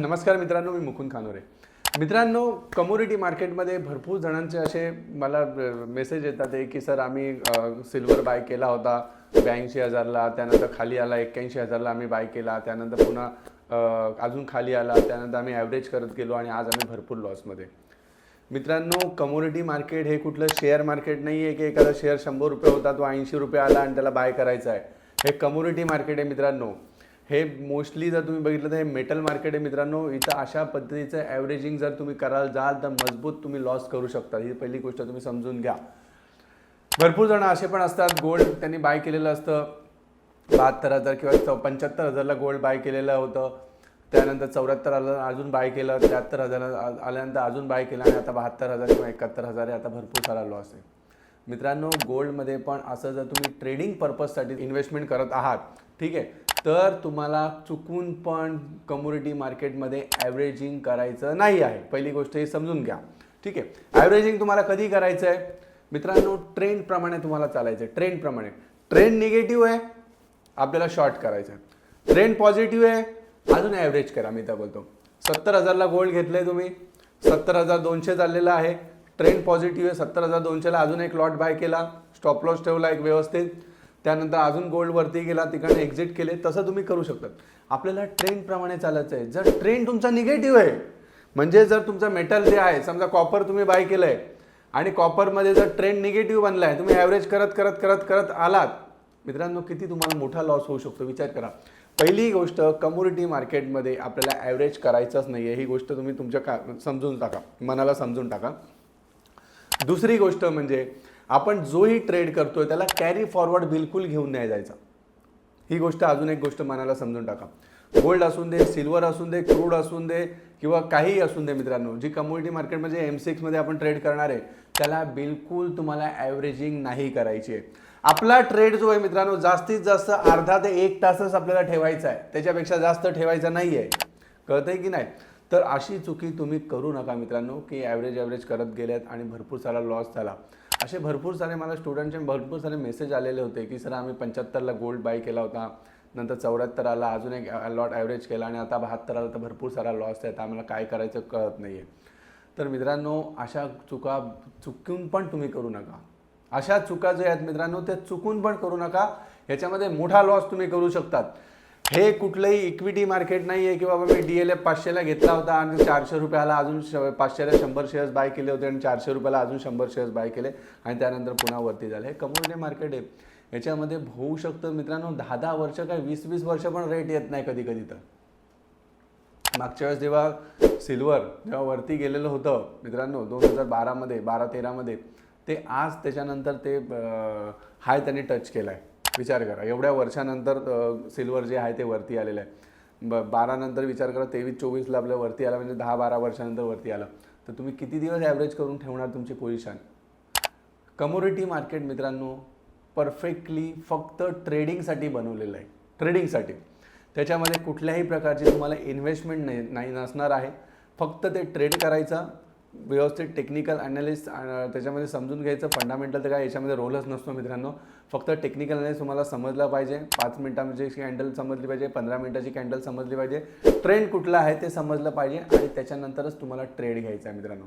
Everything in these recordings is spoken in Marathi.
नमस्कार मित्रांनो मी मुकुंद खानोरे मित्रांनो कमोडिटी मार्केटमध्ये भरपूर जणांचे असे मला मेसेज येतात आहे की सर आम्ही सिल्वर बाय केला होता ब्याऐंशी हजारला त्यानंतर खाली आला एक्क्याऐंशी हजारला आम्ही बाय केला त्यानंतर पुन्हा अजून खाली आला त्यानंतर आम्ही ॲव्हरेज करत गेलो आणि आज आम्ही भरपूर लॉसमध्ये मित्रांनो कमोडिटी मार्केट हे कुठलं शेअर मार्केट नाही आहे की एखादा शेअर शंभर रुपये होता तो ऐंशी रुपये आला आणि त्याला बाय करायचा आहे. हे कमोडिटी मार्केट आहे मित्रांनो. हे मोस्टली जर तुम्ही बघितलं तर हे मेटल मार्केट आहे मित्रांनो. इथं अशा पद्धतीचं ॲव्हरेजिंग जर तुम्ही कराल जाल तर मजबूत तुम्ही लॉस करू शकता. ही पहिली गोष्ट तुम्ही समजून घ्या. भरपूर जण असे पण असतात गोल्ड त्यांनी बाय केलेलं असतं. बहात्तर हजार किंवा चौ पंच्याहत्तर हजारला गोल्ड बाय केलेलं होतं. त्यानंतर चौऱ्याहत्तर हजार अजून बाय केलं त्र्याहत्तर हजार आल्यानंतर अजून बाय केलं आणि आता बहात्तर हजार किंवा एकाहत्तर हजार आहे. आता भरपूर सारा लॉस आहे. मित्रांनो गोल्डमध्ये पण असं जर तुम्ही ट्रेडिंग पर्पजसाठी इन्व्हेस्टमेंट करत आहात ठीक आहे तर तुम्हाला चुकून पण कम्युनिटी मार्केटमध्ये ॲव्हरेजिंग करायचं नाही आहे. पहिली गोष्ट ही समजून घ्या. ठीक आहे? ॲव्हरेजिंग तुम्हाला कधी करायचं आहे? मित्रांनो ट्रेंडप्रमाणे तुम्हाला चालायचं आहे. ट्रेंडप्रमाणे ट्रेंड निगेटिव्ह आहे. आपल्याला शॉर्ट करायचं आहे. ट्रेंड पॉझिटिव्ह आहे. अजून ॲव्हरेज करा मी तर बोलतो. सत्तर हजारला गोल्ड घेतलंय तुम्ही. सत्तर हजार दोनशे चाललेला आहे. ट्रेंड पॉझिटिव्ह आहे. सत्तर हजार दोनशेला अजून एक लॉट बाय केला. स्टॉप लॉस ठेवला एक व्यवस्थित. त्यानंतर अजून गोल्ड वरती गेला तिकडे एक्झिट केले तसं तुम्ही करू शकता आपल्याला ट्रेंडप्रमाणे चालायचं आहे. जर ट्रेंड तुमचा निगेटिव्ह आहे म्हणजे जर तुमचं मेटल जे आहे समजा कॉपर तुम्ही बाय केलं आहे आणि कॉपरमध्ये जर ट्रेंड निगेटिव्ह बनला आहे तुम्ही ॲव्हरेज करत करत करत करत आलात मित्रांनो किती तुम्हाला मोठा लॉस होऊ शकतो विचार करा. पहिली गोष्ट कम्युनिटी मार्केटमध्ये आपल्याला ॲव्हरेज करायचंच नाही आहे ही गोष्ट तुम्ही तुमच्या का समजून टाका. मनाला समजून टाका. दुसरी गोष्ट म्हणजे आपण जोही ट्रेड करतोय त्याला कॅरी फॉरवर्ड बिलकुल घेऊन नाही जायचा. ही गोष्ट अजून एक गोष्ट मनाला समजून टाका. गोल्ड असून दे सिल्वर असून दे क्रूड असून दे किंवा काहीही असून दे मित्रांनो जी कम्युनिटी मार्केटमध्ये एम सिक्समध्ये आपण ट्रेड करणार आहे त्याला बिलकुल तुम्हाला ॲव्हरेजिंग नाही करायची आहे. आपला ट्रेड जो आहे मित्रांनो जास्तीत जास्त अर्धा ते एक तासच आपल्याला ठेवायचा आहे. त्याच्यापेक्षा जास्त ठेवायचा नाही आहे. कळतंय की नाही? तर अशी चुकी तुम्ही करू नका मित्रांनो की ॲव्हरेज ॲव्हरेज करत गेल्यात आणि भरपूर सारा लॉस झाला. असे भरपूर सारे मला स्टुडंटचे भरपूर सारे मेसेज आलेले होते की सर आम्ही पंच्याहत्तरला गोल्ड बाय केला होता. नंतर चौऱ्याहत्तर आला अजून एक लॉट ॲव्हरेज केला आणि आता बहात्तर आला तर भरपूर सारा लॉस आहे. आता आम्हाला काय करायचं कळत नाही आहे तर मित्रांनो अशा चुका चुकून पण तुम्ही करू नका. अशा चुका ज्या आहेत मित्रांनो त्या चुकून पण करू नका. याच्यामध्ये मोठा लॉस तुम्ही करू शकतात. हे कुठलंही इक्विटी मार्केट नाही आहे की बाबा मी डी एल एफ पाचशेला घेतला होता आणि चारशे रुपयाला अजून श पाचशेला शंभर शेअर्स बाय केले होते आणि चारशे रुपयाला अजून शंभर शेअर्स बाय केले आणि त्यानंतर पुन्हा वरती झाले. हे कम्युनिटी मार्केट आहे. याच्यामध्ये होऊ शकतं. मित्रांनो दहा दहा वर्ष काय वीस वीस वर्ष पण रेट येत नाही कधी कधी तर. मागच्या वेळेस जेव्हा सिल्वर जेव्हा वरती गेलेलं होतं मित्रांनो दोन हजार बारामध्ये बारा तेरामध्ये ते आज त्याच्यानंतर ते हाय त्यांनी टच केला आहे विचार करा. एवढ्या वर्षानंतर सिल्वर जे आहे ते वरती आलेलं आहे. ब बारा नंतर विचार करा तेवीस चोवीसला आपल्या वरती आला म्हणजे दहा बारा वर्षानंतर वरती आलं. तर तुम्ही किती दिवस ॲव्हरेज करून ठेवणार तुमची पोझिशन कमोडिटी मार्केट मित्रांनो परफेक्टली फक्त ट्रेडिंगसाठी बनवलेलं आहे. ट्रेडिंगसाठी त्याच्यामध्ये कुठल्याही प्रकारची तुम्हाला इन्व्हेस्टमेंट नाही नाही नसणार आहे. फक्त ते ट्रेड करायचं व्यवस्थित टेक्निकल ॲनालिस्ट त्याच्यामध्ये समजून घ्यायचं. फंडामेंटल तर काय याच्यामध्ये रोलच नसतो मित्रांनो. फक्त टेक्निकल अनालिस्ट तुम्हाला समजलं पाहिजे. पाच मिनिटांची कॅन्डल समजली पाहिजे पंधरा मिनिटाची कॅन्डल समजली पाहिजे. ट्रेंड कुठला आहे ते समजलं पाहिजे आणि त्याच्यानंतरच तुम्हाला ट्रेड घ्यायचा आहे मित्रांनो.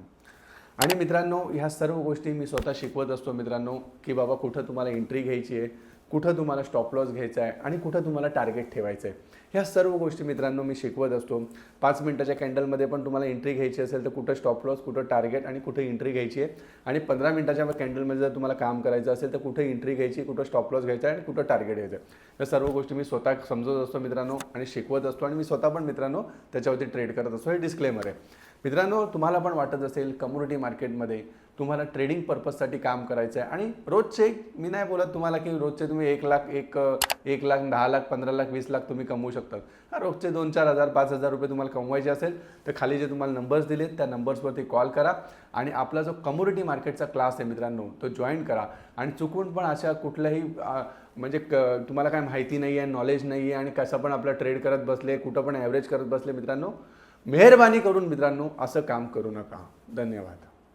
आणि मित्रांनो ह्या सर्व गोष्टी मी स्वतः शिकवत असतो मित्रांनो की बाबा कुठं तुम्हाला एंट्री घ्यायची आहे. कुठं तुम्हाला स्टॉप लॉस घ्यायचा आहे आणि कुठं तुम्हाला टार्गेट ठेवायचं आहे ह्या सर्व गोष्टी मित्रांनो मी शिकवत असतो. पाच मिनटाच्या कॅन्डलमध्ये पण तुम्हाला एंट्री घ्यायची असेल तर कुठं स्टॉप लॉस कुठं टार्गेट आणि कुठं एंट्री घ्यायची आहे. आणि पंधरा मिनटाच्या कॅन्डलमध्ये जर तुम्हाला काम करायचं असेल तर कुठं एंट्री घ्यायची कुठं स्टॉप लॉस घ्यायचा आहे आणि कुठं टार्गेट घ्यायचं आहे या सर्व गोष्टी मी स्वतः समजत असतो मित्रांनो आणि शिकवत असतो आणि मी स्वतः पण मित्रांनो त्याच्यावरती ट्रेड करत असतो. हे डिस्क्लेमर आहे. मित्रांनो तुम्हाला पण वाटत असेल कम्युनिटी मार्केटमध्ये तुम्हाला ट्रेडिंग पर्पजसाठी काम करायचं आहे. आणि रोजचे मी नाही बोलत तुम्हाला की रोजचे तुम्ही एक लाख एक एक लाख दहा लाख पंधरा लाख वीस लाख तुम्ही कमवू शकता. हा रोजचे दोन चार हजार पाच हजार रुपये तुम्हाला कमवायचे असेल तर खाली जे तुम्हाला नंबर्स दिलेत त्या नंबर्सवरती कॉल करा. आणि आपला जो कम्युनिटी मार्केटचा क्लास आहे मित्रांनो तो जॉईन करा. आणि चुकून पण अशा कुठल्याही म्हणजे क तुम्हाला काय माहिती नाही आहे नॉलेज नाही आहे आणि कसं पण आपलं ट्रेड करत बसले कुठं पण ॲव्हरेज करत बसले मित्रांनो मेहरबानी करून मित्रांनो असं काम करू नका. धन्यवाद.